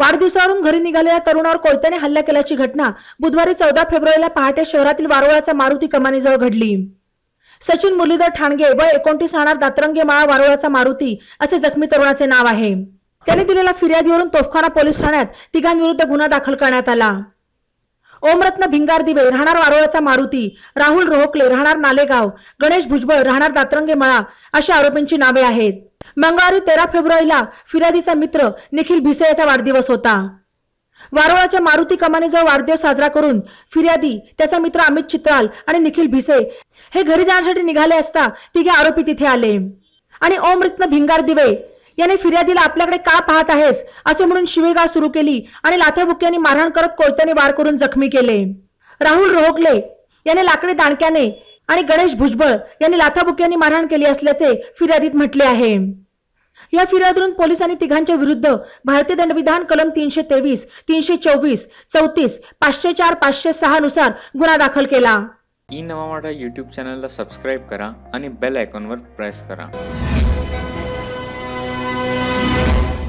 वाढदिवसावरून घरी निघालेल्या तरुणावर कोयत्याने हल्ला केल्याची घटना बुधवारी चौदा फेब्रुवारीला पहाटे शहरातील वारुळाचा मारुती कमानीजवळ घडली. सचिन मुरलीधर ठाणगे व एकोणतीस राहणार दातरंगे माळा वारुळाचा मारुती असे जखमी तरुणाचे नाव आहे. त्याने दिलेल्या फिर्यादीवरून तोफखाना पोलीस ठाण्यात तिघांविरुद्ध गुन्हा दाखल करण्यात आला. ओमरत्न भिंगार दिवे राहणार वारोळाचा मारुती राहुल रोहकले राहणार नालेगाव गणेश भुजबळ राहणार दातरंगे मळा अशा आरोपींची नावे आहेत. मंगळवारी तेरा फेब्रुवारीला फिर्यादीचा मित्र निखिल भिसे याचा वाढदिवस होता. वारोळाच्या मारुती कमानीजवळ वाढदिवस साजरा करून फिर्यादी त्याचा मित्र अमित चित्राल आणि निखिल भिसे हे घरी जाण्यासाठी निघाले असता तिघे आरोपी तिथे आले. आणि ओमरत्न भिंगार दिवे याने फिर्यादीला आपल्याकडे का पाहत आहेस? असे म्हणून शिवेगाळ सुरू केली आणि लाथेबुक्यांनी मारहाण करत कोयत्याने वार करून जखमी केले. राहुल रोहकले याने लाकडी दाणक्याने आणि गणेश भुजबळ यांनी लाथाबुक्यांनी मारहाण केली असल्याचे फिर्यादीत म्हटले आहे. या फिर्यादीवरून पोलिसांनी तिघांच्या विरुद्ध भारतीय दंडविधान कलम तीनशे तेवीस तीनशे चोवीस चौतीस पाचशे चार पाचशे सहा नुसार गुन्हा दाखल केला. ई नवा मराठा यूट्यूब चॅनलला सबस्क्राईब करा आणि बेल आयकॉनवर प्रेस करा.